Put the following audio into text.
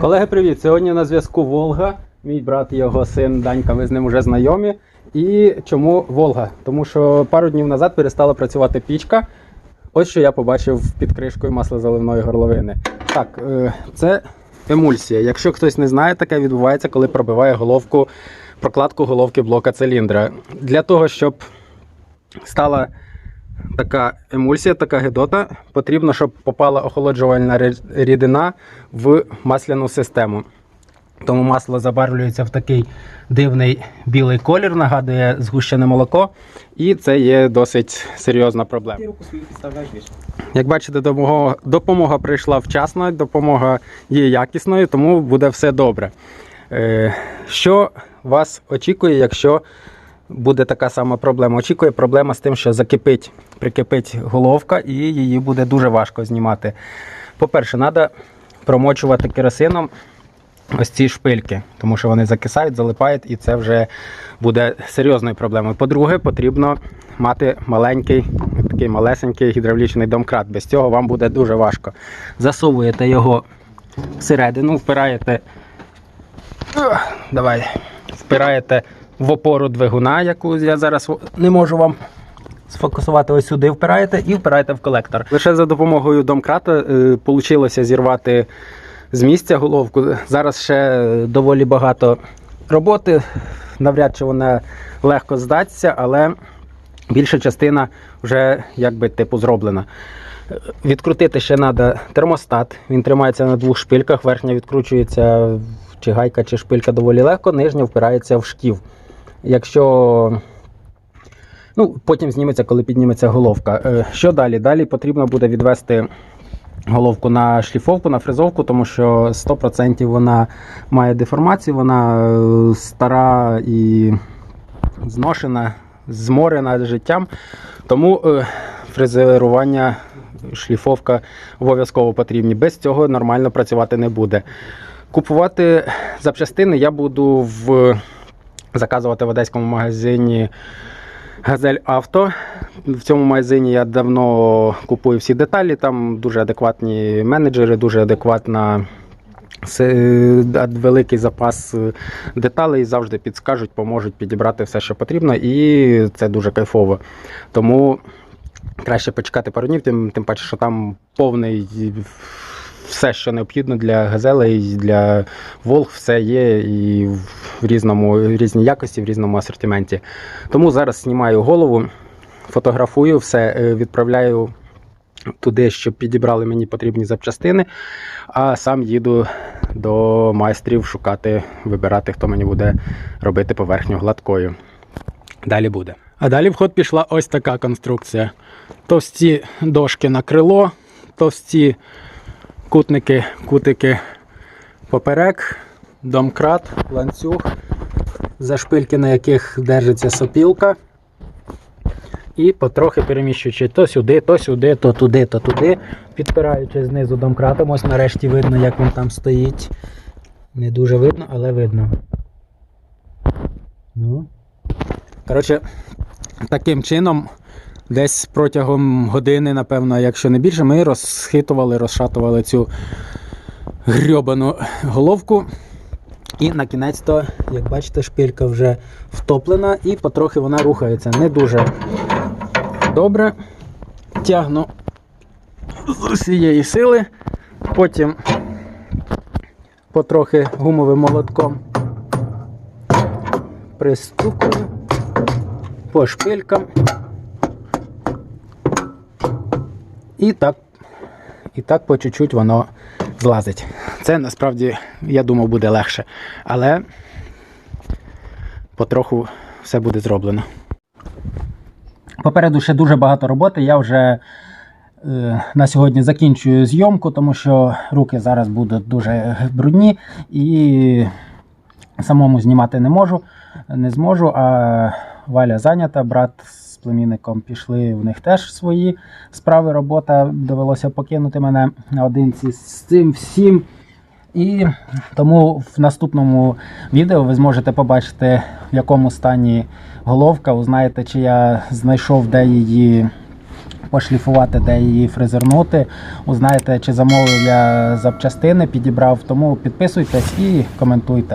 Колеги, привіт! Сьогодні на зв'язку Волга. Мій брат його син Данька, ви з ним вже знайомі. І чому Волга? Тому що пару днів назад перестала працювати пічка. Ось що я побачив під кришкою маслозаливної горловини. Так, е, це емульсія. Якщо хтось не знає, таке відбувається, коли пробиває головку, прокладку головки блока циліндра. Для того, щоб стала така емульсія, така гидота, потрібно, щоб попала охолоджувальна рідина в масляну систему. Тому масло забарвлюється в такий дивний білий колір, нагадує згущене молоко, і це є досить серйозна проблема. Як бачите, допомога, допомога прийшла вчасно, допомога є якісною, тому буде все добре. Е, що вас очікує, якщо буде така сама проблема? Очікує проблема з тим, що закипить, прикипить головка, і її буде дуже важко знімати. По-перше, треба промочувати керосином ось ці шпильки, тому що вони закисають, залипають, і це вже буде серйозною проблемою. По-друге, потрібно мати маленький, такий малесенький гідравлічний домкрат. Без цього вам буде дуже важко. Засовуєте його всередину, впираєте. Давай. Впираєте в опору двигуна, яку я зараз не можу вам сфокусувати ось сюди, впираєте і впираєте в колектор. Лише за допомогою домкрата вийшло зірвати з місця головку. Зараз ще доволі багато роботи. Навряд чи вона легко здасться, але більша частина вже якби типу зроблена. Відкрутити ще треба термостат. Він тримається на двох шпильках. Верхня відкручується чи гайка, чи шпилька доволі легко, нижня впирається в шків. Якщо ну, потім зніметься, коли підніметься головка. Е, Що далі? Далі потрібно буде відвести головку на шліфовку, на фрезовку, тому що 100% вона має деформацію, вона е, стара і зношена, зморена життям. Тому е, фрезерування, шліфовка обов'язково потрібні. Без цього нормально працювати не буде. Купувати запчастини я буду в заказувати в одеському магазині Газель Авто. В цьому магазині я давно купую всі деталі. Там дуже адекватні менеджери, дуже адекватна. Це великий запас е, деталей завжди підскажуть, поможуть підібрати все, що потрібно, і це дуже кайфово. Тому краще почекати пару днів, тим, тим паче, що там повний все, що необхідно для газели і для Волг, все є і в різному різній якості, в різному асортименті. Тому зараз знімаю голову, фотографую все, е, відправляю туди, щоб підібрали мені потрібні запчастини, а сам їду до майстрів шукати, вибирати, хто мені буде робити поверхню гладкою. Далі буде. А далі в ход пішла ось така конструкція. Товсті дошки на крило, товсті кутники, кутики поперек, домкрат, ланцюг, зашпильки, на яких держиться сопілка. І потрохи переміщуючи то сюди, то сюди, то туди, то туди, підпираючи знизу домкратом. Ось нарешті видно, як він там стоїть. Не дуже видно, але видно. Ну. Коротше, таким чином, десь протягом години, напевно, якщо не більше, ми розхитували, розшатували цю грьобану головку. І на кінець то, як бачите, шпилька вже втоплена і потрохи вона рухається. Не дуже добре. Тягну з усієї сили, потім потрохи гумовим молотком пристукую по шпилькам. І так, і так по чуть-чуть воно злазить. Це насправді, я думав, буде легше. Але потроху все буде зроблено. Попереду ще дуже багато роботи. Я вже е, на сьогодні закінчую зйомку, тому що руки зараз будуть дуже брудні і самому знімати не можу, не зможу. А Валя зайнята, брат з племінником пішли, в них теж свої справи, робота. Довелося покинути мене наодинці з цим всім. І тому в наступному відео ви зможете побачити, в якому стані головка. Узнаєте, чи я знайшов, де її пошліфувати, де її фрезернути. Узнаєте, чи замовив я запчастини, підібрав. Тому підписуйтесь і коментуйте.